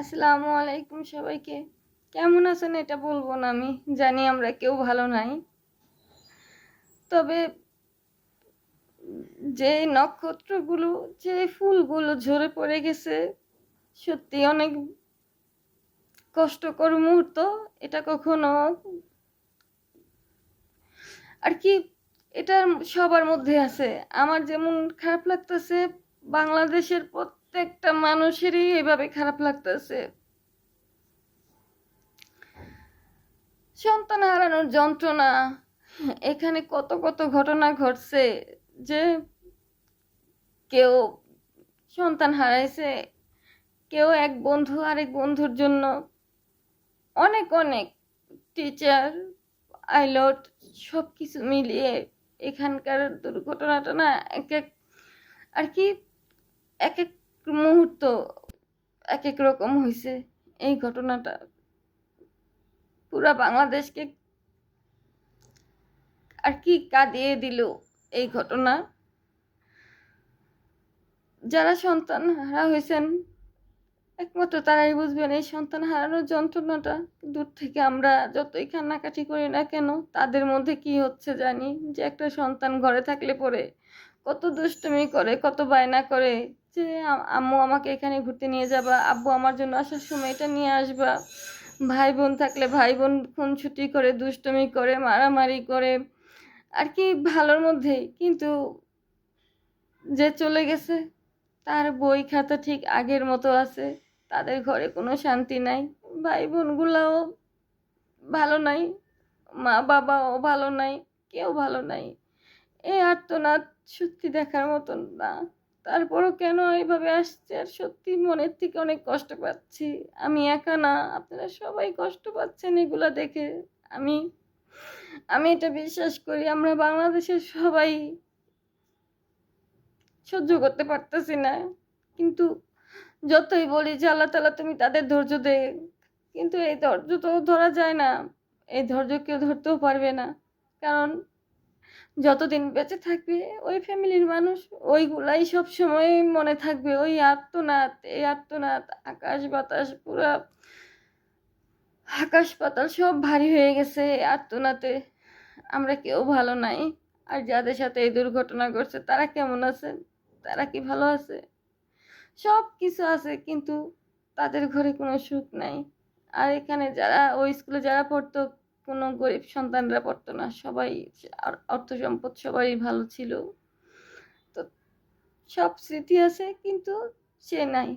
আসসালামু আলাইকুম সবাইকে। কেমন আছেন এটা বলব না আমি, জানি আমরা কেউ ভালো নাই। তবে যে নক্ষত্রগুলো, যে ফুলগুলো ঝরে পড়ে গেছে, সত্যি অনেক কষ্টকর মুহূর্ত, এটা কখনো আর কি এটা সবার মধ্যে আছে। আমার যেমন খারাপ লাগতেছে, বাংলাদেশের প্রত্যেকটা মানুষেরই এভাবে খারাপ লাগতেছে। সন্তান হারানোর যন্ত্রণা, এখানে কত কত ঘটনা ঘটছে যে কেউ সন্তান হারাইছে, কেউ এক বন্ধু আরেক বন্ধুর জন্য অনেক অনেক টিচার আইলট সব কিছু মিলিয়ে এখানকার দুর্ঘটনাটা না এক এক, আর কি এক এক মুহূর্ত এক এক রকম হয়েছে এই ঘটনাটা পুরা বাংলাদেশকে আর কি কাঁদিয়ে দিল এই ঘটনা। যারা সন্তান হারা হয়েছেন, একমাত্র তারাই বুঝবেন এই সন্তান হারানোর যন্ত্রণাটা দূর থেকে আমরা যতই কান্নাকাটি করি না কেন, তাদের মধ্যে কি হচ্ছে জানি? যে একটা সন্তান ঘরে থাকলে পরে কত দুষ্টুমি করে, কত বায়না করে যে আম্মু আমাকে এখানে ঘুরতে নিয়ে যাবা, আব্বু আমার জন্য আসার সময় এটা নিয়ে আসবা। ভাই বোন থাকলে ভাই বোন খুনছুটি করে, দুষ্টুমি করে, মারামারি করে, আর কি ভালোর মধ্যেই। কিন্তু যে চলে গেছে, তার বই খাতা ঠিক আগের মতো আছে, তাদের ঘরে কোনো শান্তি নাই ভাই বোনগুলাও ভালো নাই মা বাবাও ভালো নাই, কেউ ভালো নাই। এই আর্তনাদ সত্যি দেখার মতন না। তারপরও কেন এইভাবে আসছে? আর সত্যি মনের থেকে অনেক কষ্ট পাচ্ছি। আমি একা না, আপনারা সবাই কষ্ট পাচ্ছেন এগুলা দেখে। আমি আমি এটা বিশ্বাস করি, আমরা বাংলাদেশের সবাই সহ্য করতে পারতেছি না। কিন্তু যতই বলি যে আল্লাহ তালা তুমি তাদের ধৈর্য দে কিন্তু এই ধৈর্য তো ধরা যায় না। এই ধৈর্য কেউ ধরতেও পারবে না। কারণ যতদিন বেঁচে থাকবে, ওই ফ্যামিলির মানুষ, ওইগুলাই সব সময় মনে থাকবে, ওই আর্তনাদ, এই আর্তনাদ, আকাশ বাতাস পুরা, আকাশ পাতাল সব ভারী হয়ে গেছে আর্তনাতে আমরা কেউ ভালো নাই, আর যাদের সাথে এই দুর্ঘটনা ঘটছে, তারা কেমন আছে? তারা কি ভালো আছে? সব কিছু আছে, কিন্তু তাদের ঘরে কোনো সুখ নাই। আর এখানে যারা, ওই স্কুলে যারা পড়তো কোনো গরিব সন্তানরা পড়তো না। সবাই অর্থ সম্পদ সবাই ভালো ছিল। তো সব স্মৃতি আছে, কিন্তু সে নাই।